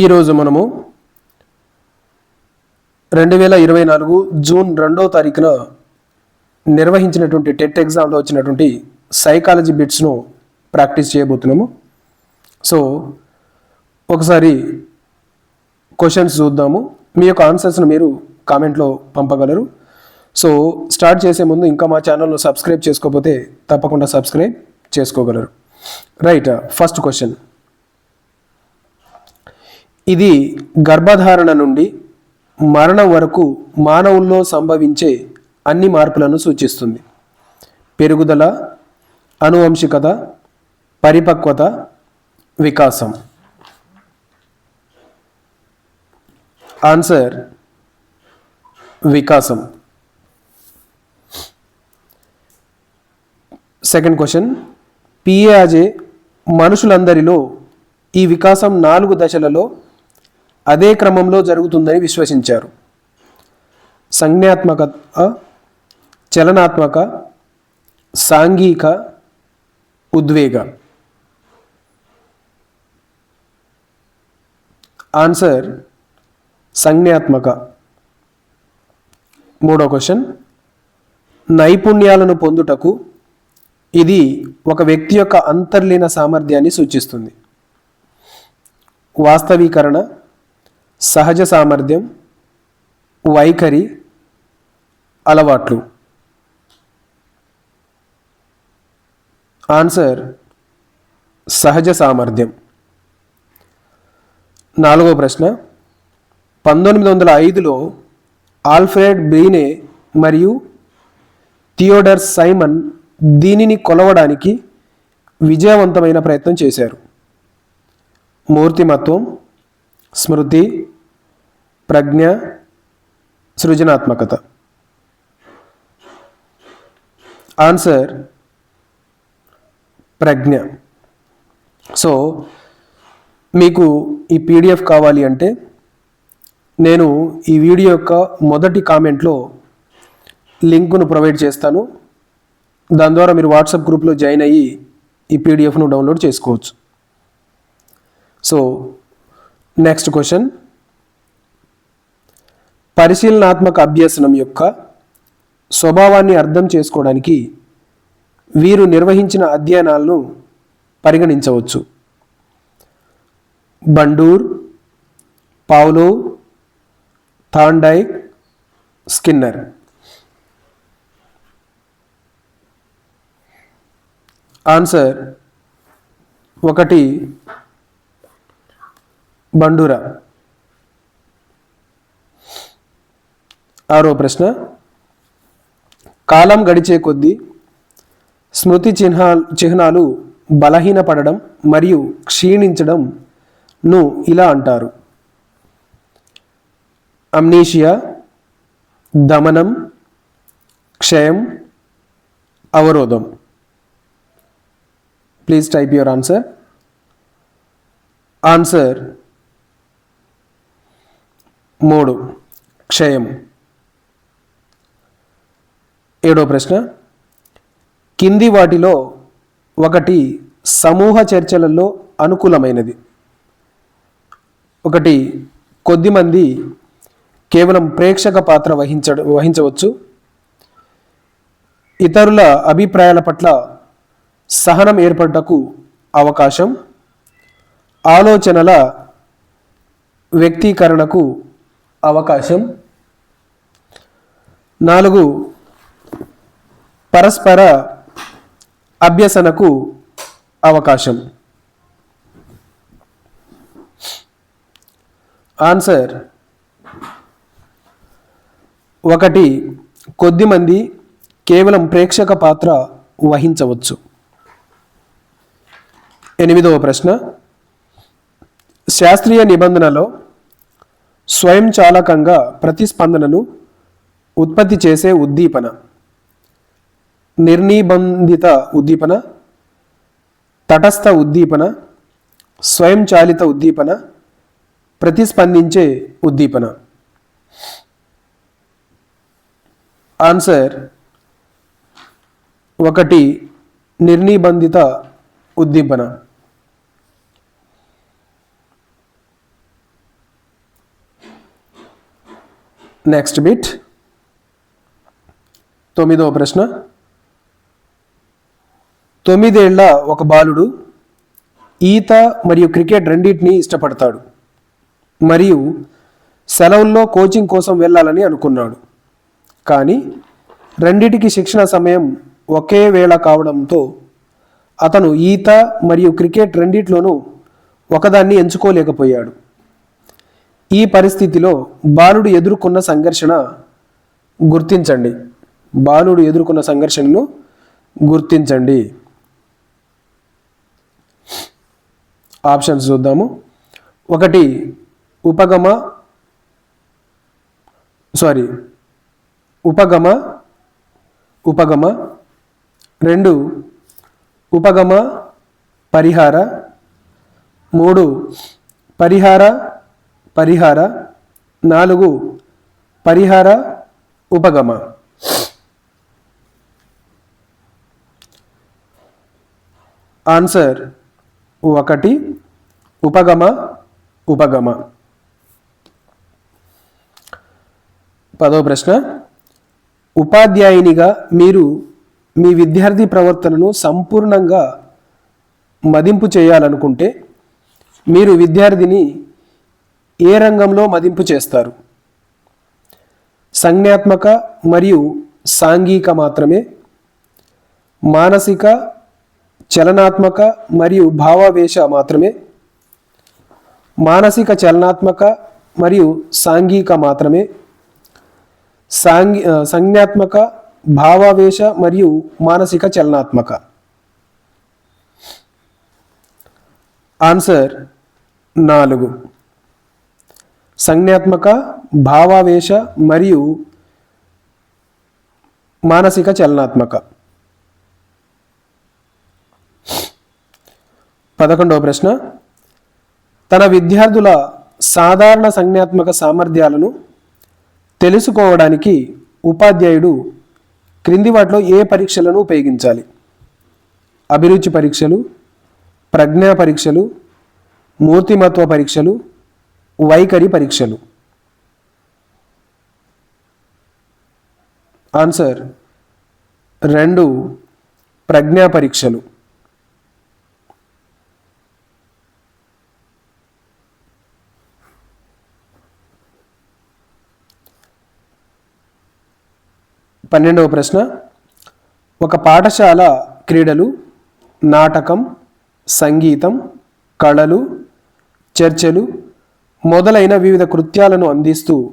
ఈరోజు మనము రెండు వేల ఇరవై నాలుగు జూన్ రెండవ తారీఖున నిర్వహించినటువంటి టెట్ ఎగ్జామ్లో వచ్చినటువంటి సైకాలజీ బిట్స్ను ప్రాక్టీస్ చేయబోతున్నాము. సో ఒకసారి క్వశ్చన్స్ చూద్దాము. మీ యొక్క ఆన్సర్స్ను మీరు కామెంట్లో పంపగలరు. సో స్టార్ట్ చేసే ముందు ఇంకా మా ఛానల్ను సబ్స్క్రైబ్ చేసుకోకపోతే తప్పకుండా సబ్స్క్రైబ్ చేసుకోగలరు. Right first question. ఇది గర్భధారణ నుండి మరణం వరకు మానవుల్లో సంభవించే అన్ని మార్పులను సూచిస్తుంది. పెరుగుదల అనువంశికత పరిపక్వత వికాసం. ఆన్సర్ వికాసం. సెకండ్ క్వశ్చన్ పిఏఆజే మనుషులందరిలో ఈ వికాసం నాలుగు దశలలో అదే క్రమంలో జరుగుతుందని విశ్వసించారు. సంజ్ఞాత్మక చలనాత్మక సాంఘిక ఉద్వేగ. ఆన్సర్ సంజ్ఞాత్మక. మూడో క్వశ్చన్ నైపుణ్యాలను పొందుటకు ఇది ఒక వ్యక్తి యొక్క అంతర్లీన సామర్థ్యాన్ని సూచిస్తుంది. వాస్తవీకరణ సహజ సామర్థ్యం వైఖరి అలవాట్లు. ఆన్సర్ సహజ సామర్థ్యం. నాలుగో ప్రశ్న. పంతొమ్మిది వందల ఐదులో ఆల్ఫ్రెడ్ బ్రీనే మరియు థియోడర్ సైమన్ దీనిని కొలవడానికి విజయవంతమైన ప్రయత్నం చేశారు. మూర్తిమత్వం స్మృతి ప్రజ్ఞ సృజనాత్మకత. ఆన్సర్ ప్రజ్ఞ. సో మీకు ఈ పీడిఎఫ్ కావాలి అంటే నేను ఈ వీడియో యొక్క మొదటి కామెంట్లో లింకును ప్రొవైడ్ చేస్తాను. దాని ద్వారా మీరు వాట్సాప్ గ్రూప్లో జాయిన్ అయ్యి ఈ పీడిఎఫ్ను డౌన్లోడ్ చేసుకోవచ్చు. సో నెక్స్ట్ క్వశ్చన్ పరిశీలనాత్మక అభ్యసనం యొక్క స్వభావాన్ని అర్థం చేసుకోవడానికి వీరు నిర్వహించిన అధ్యయనాలను పరిగణించవచ్చు. Bandura Pavlov Thorndike Skinner. Answer ఒకటి బండూరా. ఆరో ప్రశ్న. కాలం గడిచే కొద్దీ స్మృతి చిహ్నా చిహ్నాలు బలహీనపడడం మరియు క్షీణించడంను ఇలా అంటారు. అమ్నీషియా దమనం క్షయం అవరోధం. Please type your answer. Answer మూడు. క్షయం ఏడో ప్రశ్న. కింది వాటిలో ఒకటి సమూహ చర్చలలో అనుకూలమైనది. ఒకటి కొద్దిమంది కేవలం ప్రేక్షక పాత్ర వహించ వహించవచ్చు. ఇతరుల అభిప్రాయాల పట్ల సహనం ఏర్పడటకు అవకాశం. ఆలోచనల వ్యక్తీకరణకు అవకాశం. నాలుగు పరస్పర అభ్యసనకు అవకాశం. ఆన్సర్ ఒకటి కొద్దిమంది కేవలం ప్రేక్షక పాత్ర వహించవచ్చు. ఎనిమిదవ ప్రశ్న శాస్త్రీయ నిబంధనలో స్వయంచాలకంగా ప్రతిస్పందనను ఉత్పత్తి చేసే ఉద్దీపన. నిర్నిబంధిత ఉద్దీపన తటస్థ ఉద్దీపన స్వయంచాలిత ఉద్దీపన ప్రతిస్పందించే ఉద్దీపన. ఆన్సర్ ఒకటి నిర్నిబంధిత ఉద్దీపన. నెక్స్ట్ బిట్ తొమ్మిదవ ప్రశ్న. తొమ్మిదేళ్ళ ఒక బాలుడు ఈత మరియు క్రికెట్ రెండింటినీ ఇష్టపడతాడు మరియు సెలవుల్లో కోచింగ్ కోసం వెళ్ళాలని అనుకున్నాడు. కానీ రెండిటికి శిక్షణ సమయం ఒకే వేళ కావడంతో అతను ఈత మరియు క్రికెట్ రెండిట్లోనూ ఒకదాన్ని ఎంచుకోలేకపోయాడు. ఈ పరిస్థితిలో బాలుడు ఎదుర్కొన్న సంఘర్షణ గుర్తించండి. బాలుడు ఎదుర్కొన్న సంఘర్షణను గుర్తించండి. ఆప్షన్స్ చూద్దాము. ఒకటి ఉపగమ సారీ ఉపగమ ఉపగమ. రెండు ఉపగమ పరిహార. మూడు పరిహార పరిహార. నాలుగు పరిహార ఉపగమ. ఆన్సర్ ఒకటి ఉపగమ ఉపగమ. పదో ప్రశ్న. ఉపాధ్యాయునిగా మీరు మీ విద్యార్థి ప్రవర్తనను సంపూర్ణంగా మదింపు చేయాలనుకుంటే మీరు విద్యార్థిని ఏ రంగంలో మదింపు చేస్తారు? సంజ్ఞాత్మక మరియు సాంఘిక మాత్రమే? మానసిక చలనాత్మక మరియు భావావేశ మాత్రమే? మానసిక చలనాత్మక మరియు సాంఘిక మాత్రమే? సాంఘి సంజ్ఞాత్మక భావావేశ మరియు మానసిక చలనాత్మక? ఆన్సర్ నాలుగు. సంజ్ఞాత్మక భావావేశ మరియు మానసిక చలనాత్మక. పదకొండవ ప్రశ్న. తన విద్యార్థుల సాధారణ సంజ్ఞాత్మక సామర్థ్యాలను తెలుసుకోవడానికి ఉపాధ్యాయుడు క్రింది వాటిలో ఏ పరీక్షలను ఉపయోగించాలి? అభిరుచి పరీక్షలు ప్రజ్ఞా పరీక్షలు మూర్తిమత్వ పరీక్షలు వైఖరి పరీక్షలు. ఆన్సర్ రెండు ప్రజ్ఞా పరీక్షలు. పన్నెండవ ప్రశ్న ఒక పాఠశాల క్రీడలు నాటకం సంగీతం కళలు చర్చలు మొదలైన వివిధ కృత్యాలను అందిస్తూ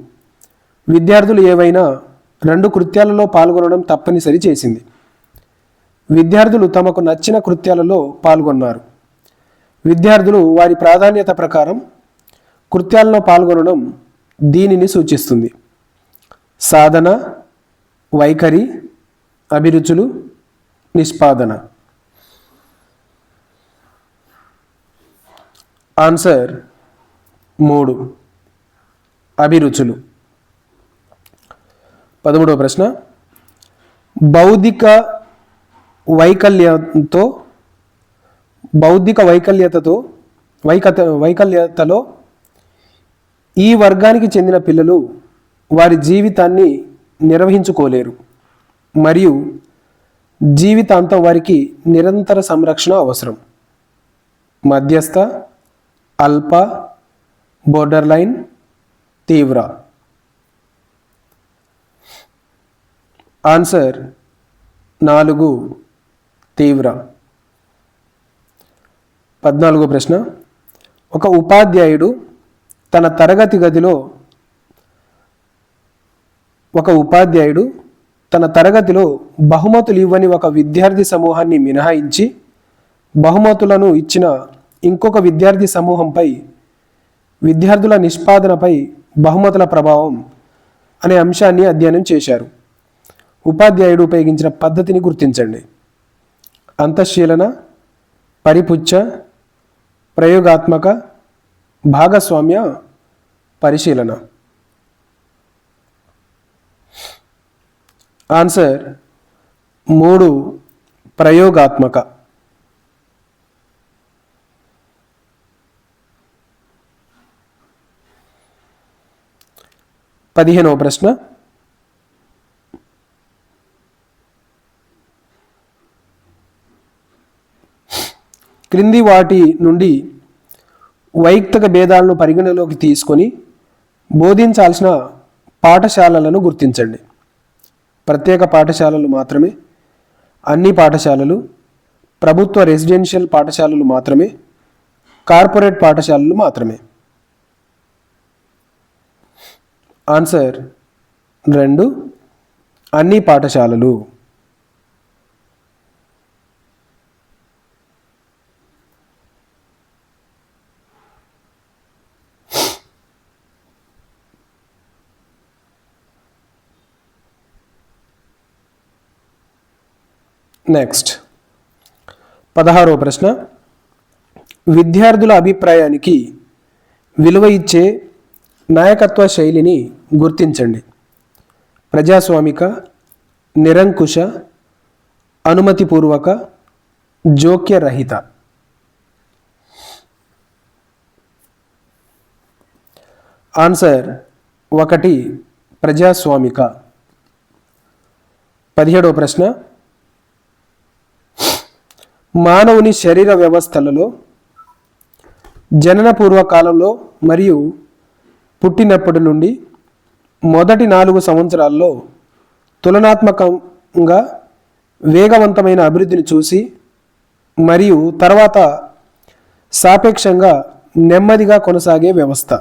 విద్యార్థులు ఏవైనా రెండు కృత్యాలలో పాల్గొనడం తప్పనిసరి చేసింది. విద్యార్థులు తమకు నచ్చిన కృత్యాలలో పాల్గొన్నారు. విద్యార్థులు వారి ప్రాధాన్యత ప్రకారం కృత్యాలలో పాల్గొనడం దీనిని సూచిస్తుంది. సాధన వైఖరి అభిరుచులు నిష్పాదన. ఆన్సర్ మూడు. అభిరుచులు. పదమూడవ ప్రశ్న. బౌద్ధిక వైకల్యంతో బౌద్ధిక వైకల్యతతో వైకత వైకల్యతలో ఈ వర్గానికి చెందిన పిల్లలు వారి జీవితాన్ని నిర్వహించుకోలేరు. మరియు జీవితాంతం వారికి నిరంతర సంరక్షణ అవసరం. మధ్యస్థ అల్ప బోర్డర్ లైన్ తీవ్ర ఆన్సర్ నాలుగు తీవ్ర పద్నాలుగో ప్రశ్న. ఒక ఉపాధ్యాయుడు తన తరగతి గదిలో ఒక ఉపాధ్యాయుడు తన తరగతిలో బహుమతులు ఇవ్వని ఒక విద్యార్థి సమూహాన్ని మినహాయించి బహుమతులను ఇచ్చిన ఇంకొక విద్యార్థి సమూహంపై విద్యార్థుల నిష్పాదనపై బహుమతుల ప్రభావం అనే అంశాన్ని అధ్యయనం చేశారు. ఉపాధ్యాయుడు ఉపయోగించిన పద్ధతిని గుర్తించండి. అంతఃశీలన పరిపుచ్చ ప్రయోగాత్మక భాగస్వామ్య పరిశీలన. ఆన్సర్ మూడు ప్రయోగాత్మక. పదిహేనవ ప్రశ్న. క్రింది వాటి నుండి వైయక్తిక భేదాలను పరిగణలోకి తీసుకొని బోధించాల్సిన పాఠశాలలను గుర్తించండి. ప్రత్యేక పాఠశాలలు మాత్రమే అన్ని పాఠశాలలు ప్రభుత్వ రెసిడెన్షియల్ పాఠశాలలు మాత్రమే కార్పొరేట్ పాఠశాలలు మాత్రమే. ఆన్సర్ రెండు అన్ని పాఠశాలలు. నెక్స్ట్ పదహారవ ప్రశ్న. విద్యార్థుల అభిప్రాయానికి విలువ ఇచ్చే నాయకత్వ శైలిని గుర్తించండి. ప్రజాస్వామిక నిరంకుశ అనుమతిపూర్వక జోక్యరహిత. ఆన్సర్ ఒకటి ప్రజాస్వామిక. పదిహేడవ ప్రశ్న. మానవుని శరీర వ్యవస్థలలో జననపూర్వ కాలంలో మరియు పుట్టినప్పటి నుండి మొదటి నాలుగు సంవత్సరాల్లో తులనాత్మకంగా వేగవంతమైన అభివృద్ధిని చూసి మరియు తర్వాత సాపేక్షంగా నెమ్మదిగా కొనసాగే వ్యవస్థ.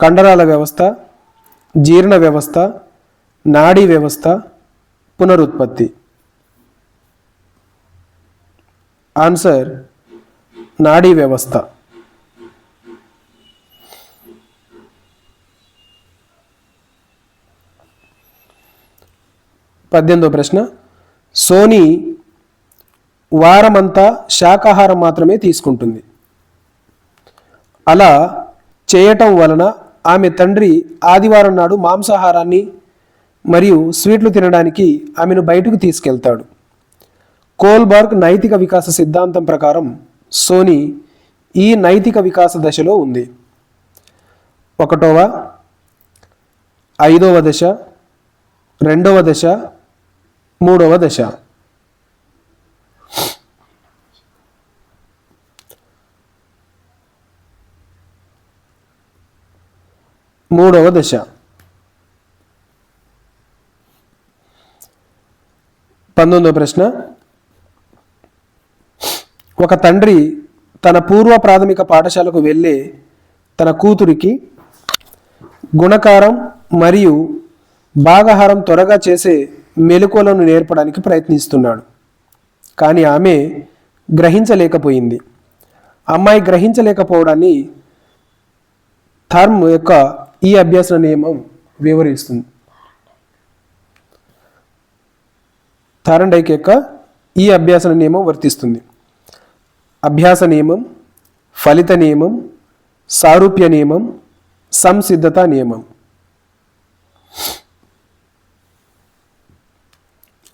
కండరాల వ్యవస్థ జీర్ణ వ్యవస్థ నాడీ వ్యవస్థ పునరుత్పత్తి. ఆన్సర్ నాడీ వ్యవస్థ. పద్దెనిమిదో ప్రశ్న. సోనీ వారమంతా శాకాహారం మాత్రమే తీసుకుంటుంది. అలా చేయటం వలన ఆమె తండ్రి ఆదివారం నాడు మాంసాహారాన్ని మరియు స్వీట్లు తినడానికి ఆమెను బయటకు తీసుకెళ్తాడు. కోల్బర్గ్ నైతిక వికాస సిద్ధాంతం ప్రకారం సోనీ ఈ నైతిక వికాస దశలో ఉంది. ఒకటవ ఐదవ దశ రెండవ దశ మూడవ దశ. మూడవ దశ. పంతొమ్మిదవ ప్రశ్న. ఒక తండ్రి తన పూర్వ ప్రాథమిక పాఠశాలకు వెళ్ళే తన కూతురికి గుణకారం మరియు భాగాహారం త్వరగా చేసే మెలకువలను నేర్పడానికి ప్రయత్నిస్తున్నాడు. కానీ ఆమె గ్రహించలేకపోయింది. అమ్మాయి గ్రహించలేకపోవడాన్ని థర్మ్ యొక్క ఈ అభ్యాస నియమం వివరిస్తుంది. థారండైక్ యొక్క ఈ అభ్యాస నియమం వర్తిస్తుంది. అభ్యాస నియమం ఫలిత నియమం సారూప్య నియమం సంసిద్ధత నియమం.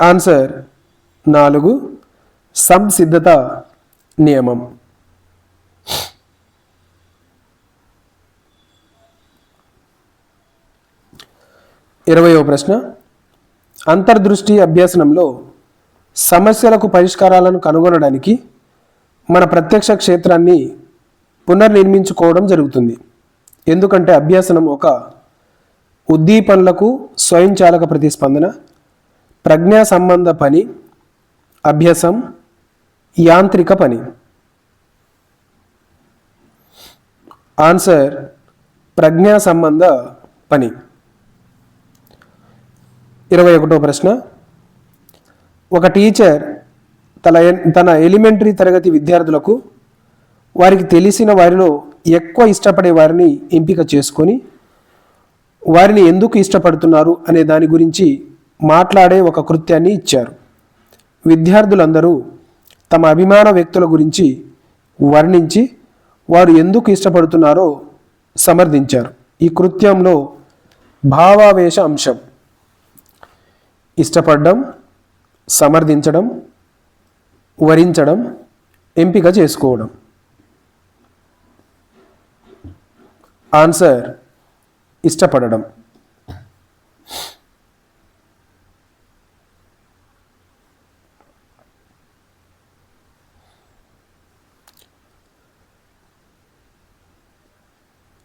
ఆన్సర్ నాలుగు సంసిద్ధత నియమం. ఇరవయో ప్రశ్న. అంతర్దృష్టి అభ్యాసనంలో సమస్యలకు పరిష్కారాలను కనుగొనడానికి మన ప్రత్యక్ష క్షేత్రాన్ని పునర్నిర్మించుకోవడం జరుగుతుంది. ఎందుకంటే అభ్యాసనం ఒక ఉద్దీపనలకు స్వయంచాలక ప్రతిస్పందన ప్రజ్ఞా సంబంధ పని అభ్యాసం యాంత్రిక పని. ఆన్సర్ ప్రజ్ఞా సంబంధ పని. ఇరవై ఒకటో ప్రశ్న. ఒక టీచర్ తన తన ఎలిమెంటరీ తరగతి విద్యార్థులకు వారికి తెలిసిన వారిలో ఎక్కువ ఇష్టపడే వారిని ఎంపిక చేసుకొని వారిని ఎందుకు ఇష్టపడుతున్నారు అనే దాని గురించి మాట్లాడే ఒక కృత్యాన్ని ఇచ్చారు. విద్యార్థులందరూ తమ అభిమాన వ్యక్తుల గురించి వర్ణించి వారు ఎందుకు ఇష్టపడుతున్నారో సమర్థించారు. ఈ కృత్యంలో భావావేశ అంశం. ఇష్టపడడం సమర్థించడం వరించడం ఎంపిక చేసుకోవడం. ఆన్సర్ ఇష్టపడడం.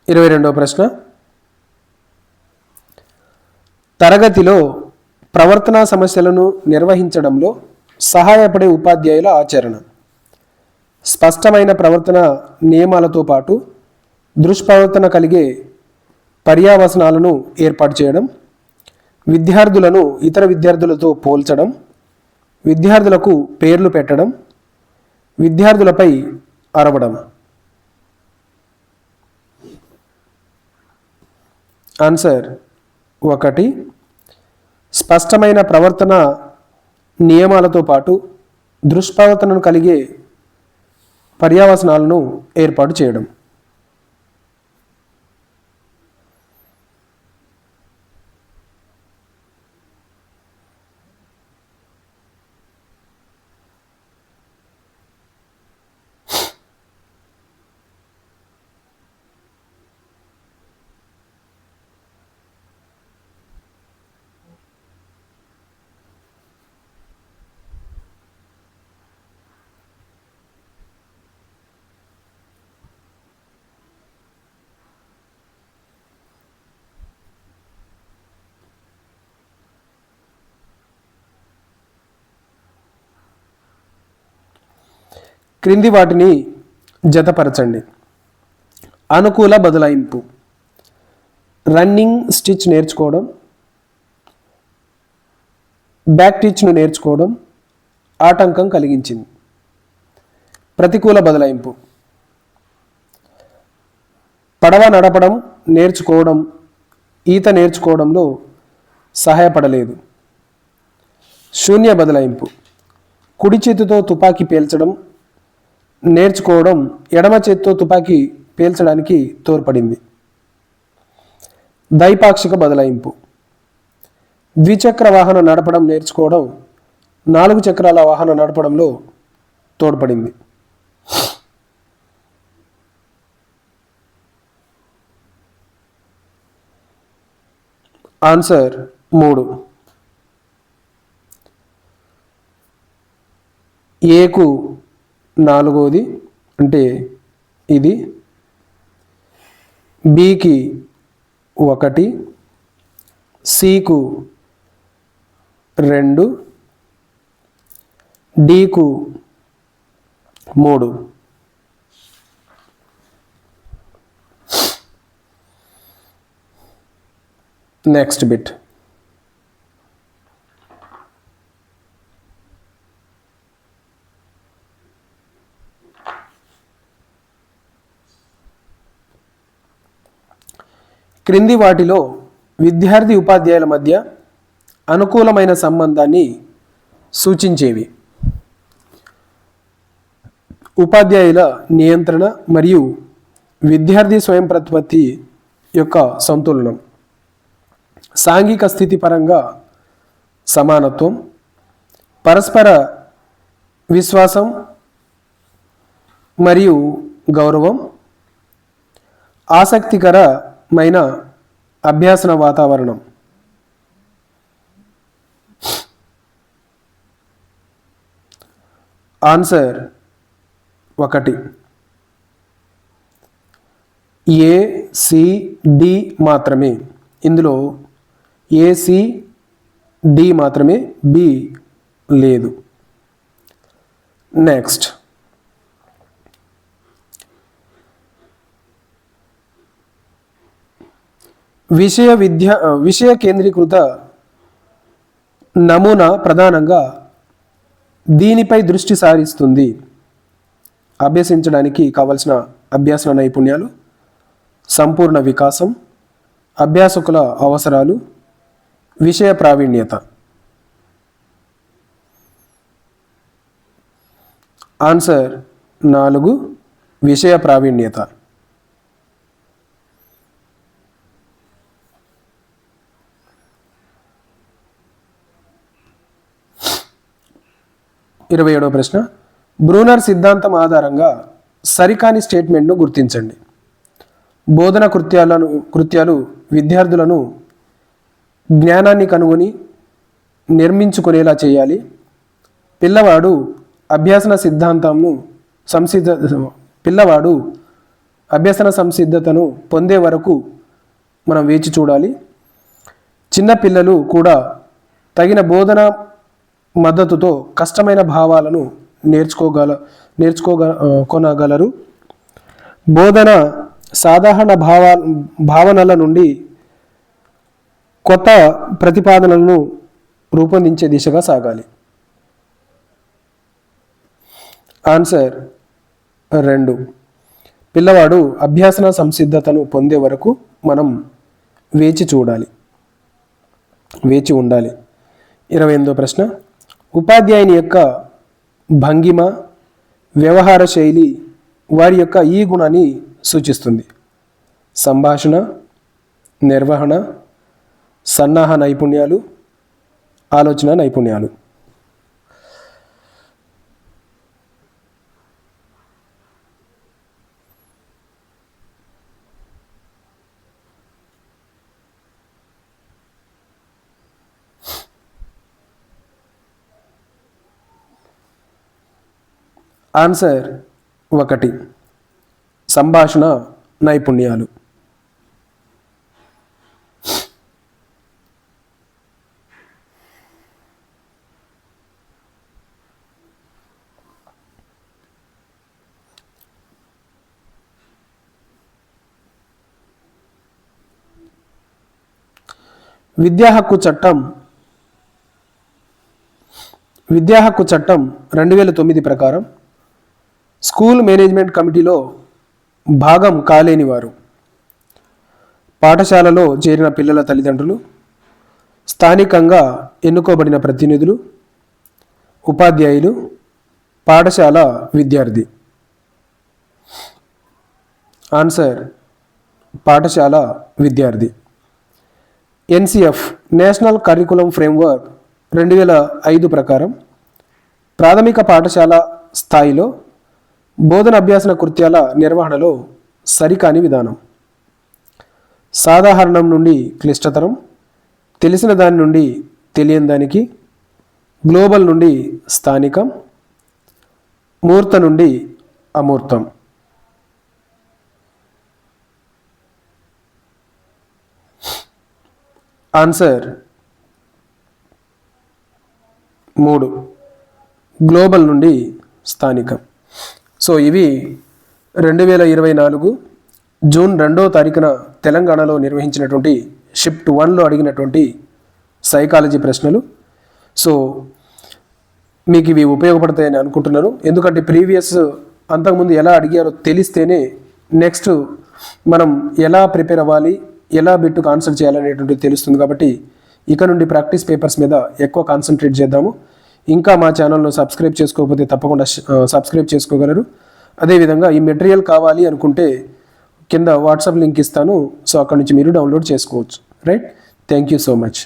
ఇరవై రెండవ ప్రశ్న. తరగతిలో ప్రవర్తనా సమస్యలను నిర్వహించడంలో సహాయపడే ఉపాధ్యాయుల ఆచరణ. స్పష్టమైన ప్రవర్తన నియమాలతో పాటు దుష్ప్రవర్తన కలిగే పర్యావసనాలను ఏర్పాటు చేయడం విద్యార్థులను ఇతర విద్యార్థులతో పోల్చడం విద్యార్థులకు పేర్లు పెట్టడం విద్యార్థులపై అరవడం. ఆన్సర్ ఒకటి స్పష్టమైన ప్రవర్తన నియమాలతో పాటు దుష్ప్రవర్తనను కలిగే పర్యావసనాలను ఏర్పాటు చేయడం. క్రింది వాటిని జతపరచండి. అనుకూల బదలాయింపు రన్నింగ్ స్టిచ్ నేర్చుకోవడం. బ్యాక్ టిచ్ను నేర్చుకోవడం. ఆటంకం కలిగించింది. ప్రతికూల బదలాయింపు పడవ నడపడం నేర్చుకోవడం. ఈత నేర్చుకోవడంలో సహాయపడలేదు. శూన్య బదలాయింపు కుడి చేతితో తుపాకీ పేల్చడం నేర్చుకోవడం ఎడమ చేతితో తుపాకీ పేల్చడానికి తోడ్పడింది. దైపాక్షిక బదలాయింపు. ద్విచక్ర వాహనం నడపడం నేర్చుకోవడం నాలుగు చక్రాల వాహనం నడపడంలో తోడ్పడింది. ఆన్సర్ మూడు. ఏకు నాలుగోది అంటే ఇది బికి ఒకటి సికు రెండు డీకు మూడు. Next bit. క్రింది వాటిలో విద్యార్థి ఉపాధ్యాయుల మధ్య అనుకూలమైన సంబంధాన్ని సూచించేవి. ఉపాధ్యాయుల నియంత్రణ మరియు విద్యార్థి స్వయం ప్రతిపత్తి యొక్క సంతులనం. సాంఘిక స్థితి పరంగా సమానత్వం పరస్పర విశ్వాసం మరియు గౌరవం ఆసక్తికర ఆసక్తికరమైన అభ్యాసన వాతావరణం. ఆన్సర్ ఒకటి. ఏ డి మాత్రమే. ఇందులో ఏ డి మాత్రమే బి లేదు. నెక్స్ట్. విషయ విద్య విషయ కేంద్రీకృత నమూనా ప్రధానంగా దీనిపై దృష్టి సారిస్తుంది. అభ్యసించడానికి కావలసిన అభ్యాసన నైపుణ్యాలు సంపూర్ణ వికాసం అభ్యాసకుల అవసరాలు విషయ ప్రావీణ్యత. ఆన్సర్ నాలుగు విషయ ప్రావీణ్యత. ఇరవై ఏడవ ప్రశ్న. బ్రూనర్ సిద్ధాంతం ఆధారంగా సరికాని స్టేట్మెంట్ను గుర్తించండి. బోధన కృత్యాలను కృత్యాలు విద్యార్థులను జ్ఞానాన్ని కనుగొని నిర్మించుకునేలా చేయాలి. పిల్లవాడు అభ్యసన సిద్ధాంతంను సంసిద్ధ పిల్లవాడు అభ్యసన సంసిద్ధతను పొందే వరకు మనం వేచి చూడాలి. చిన్న పిల్లలు కూడా తగిన బోధన మద్దతుతో కష్టమైన భావాలను నేర్చుకోగల నేర్చుకోగ కొనగలరు. బోధన సాధారణ భావ భావనల నుండి కొత్త ప్రతిపాదనలను రూపొందించే దిశగా సాగాలి. ఆన్సర్ రెండు. పిల్లవాడు అభ్యాసన సంసిద్ధతను పొందే వరకు మనం వేచి చూడాలి. వేచి ఉండాలి. ఇరవై ఎనిమిదో ప్రశ్న. ఉపాధ్యాయుని యొక్క భంగిమ వ్యవహార శైలి వారి యొక్క ఈ గుణాన్ని సూచిస్తుంది. సంభాషణ నిర్వహణ సన్నాహ నైపుణ్యాలు ఆలోచన నైపుణ్యాలు. ఆన్సర్ ఒకటి. సంభాషణ నైపుణ్యాలు. విద్యా హక్కు చట్టం. విద్యా హక్కు చట్టం రెండు వేల తొమ్మిది ప్రకారం స్కూల్ మేనేజ్మెంట్ కమిటీలో భాగం కాలేని వారు పాఠశాలలో చేరిన పిల్లల తల్లిదండ్రులు స్థానికంగా ఎన్నుకోబడిన ప్రతినిధులు ఉపాధ్యాయులు పాఠశాల విద్యార్థి. ఆన్సర్ పాఠశాల విద్యార్థి. ఎన్సిఎఫ్ నేషనల్ కరికులం ఫ్రేమ్వర్క్ రెండు వేల ఐదు ప్రకారం ప్రాథమిక పాఠశాల స్థాయిలో బోధన అభ్యాసన కృత్యాల నిర్వహణలో సరికాని విధానం. సాధారణం నుండి క్లిష్టతరం తెలిసిన దాని నుండి తెలియని దానికి గ్లోబల్ నుండి స్థానికం మూర్త నుండి అమూర్తం. ఆన్సర్ మూడు. గ్లోబల్ నుండి స్థానికం. సో ఇవి రెండు వేల ఇరవై నాలుగు జూన్ రెండో తారీఖున తెలంగాణలో నిర్వహించినటువంటి షిఫ్ట్ వన్లో అడిగినటువంటి సైకాలజీ ప్రశ్నలు. సో మీకు ఇవి ఉపయోగపడతాయని అనుకుంటున్నాను. ఎందుకంటే ప్రీవియస్ అంతకుముందు ఎలా అడిగారో తెలిస్తేనే నెక్స్ట్ మనం ఎలా ప్రిపేర్ అవ్వాలి ఎలా బిట్టు కాన్సల్ట్ చేయాలనేటువంటిది తెలుస్తుంది కాబట్టి ఇక నుండి ప్రాక్టీస్ పేపర్స్ మీద ఎక్కువ కాన్సన్ట్రేట్ చేద్దాము. ఇంకా మా ఛానల్ను సబ్స్క్రైబ్ చేసుకోకపోతే తప్పకుండా సబ్స్క్రైబ్ చేసుకోగలరు. అదేవిధంగా ఈ మెటీరియల్ కావాలి అనుకుంటే కింద వాట్సాప్ లింక్ ఇస్తాను. సో అక్కడ నుంచి మీరు డౌన్లోడ్ చేసుకోవచ్చు. Right? Thank you so much.